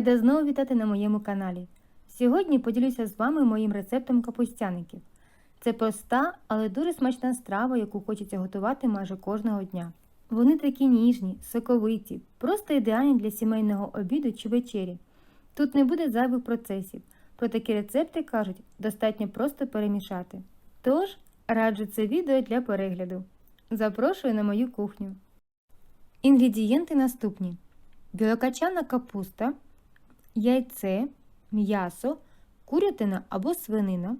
Рада знову вітати на моєму каналі. Сьогодні поділюся з вами моїм рецептом капустяників. Це проста, але дуже смачна страва, яку хочеться готувати майже кожного дня. Вони такі ніжні, соковиті, просто ідеальні для сімейного обіду чи вечері. Тут не буде зайвих процесів. Про такі рецепти кажуть, достатньо просто перемішати. Тож, раджу це відео для перегляду. Запрошую на мою кухню. Інгредієнти наступні: білокачана капуста, яйце, м'ясо, курятина або свинина,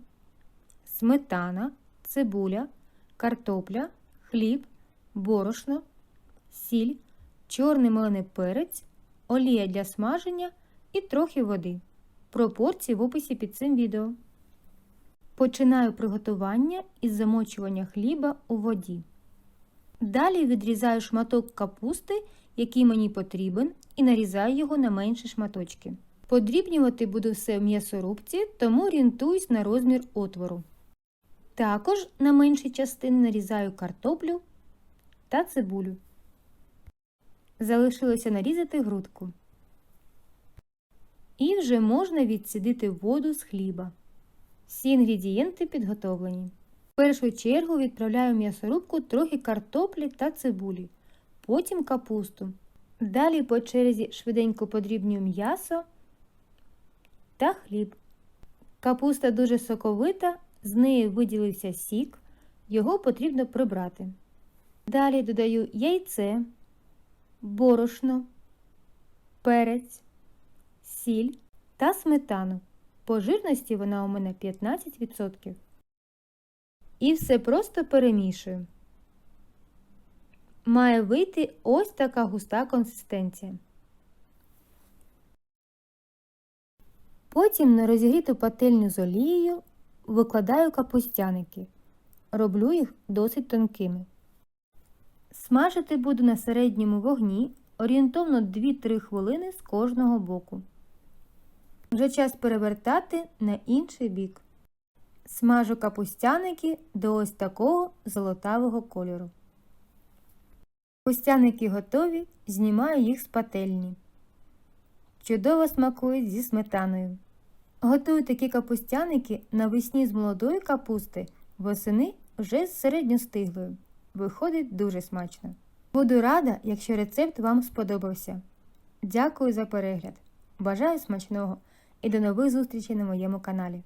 сметана, цибуля, картопля, хліб, борошно, сіль, чорний мелений перець, олія для смаження і трохи води. Пропорції в описі під цим відео. Починаю приготування із замочування хліба у воді. Далі відрізаю шматок капусти, який мені потрібен, і нарізаю його на менші шматочки. Подрібнювати буду все в м'ясорубці, тому орієнтуюсь на розмір отвору. Також на менші частини нарізаю картоплю та цибулю. Залишилося нарізати грудку. І вже можна відсідити воду з хліба. Всі інгредієнти підготовлені. В першу чергу відправляю в м'ясорубку трохи картоплі та цибулі, потім капусту. Далі по черзі швиденько подрібнюю м'ясо та хліб. Капуста дуже соковита, з неї виділився сік, його потрібно прибрати. Далі додаю яйце, борошно, перець, сіль та сметану. По жирності вона у мене 15%. І все просто перемішую. Має вийти ось така густа консистенція. Потім на розігріту пательню з олією викладаю капустяники. Роблю їх досить тонкими. Смажити буду на середньому вогні орієнтовно 2-3 хвилини з кожного боку. Вже час перевертати на інший бік. Смажу капустяники до ось такого золотавого кольору. Капустяники готові, знімаю їх з пательні. Чудово смакують зі сметаною. Готую такі капустяники навесні з молодої капусти, восени вже з середньостиглою. Виходить дуже смачно. Буду рада, якщо рецепт вам сподобався. Дякую за перегляд. Бажаю смачного і до нових зустрічей на моєму каналі.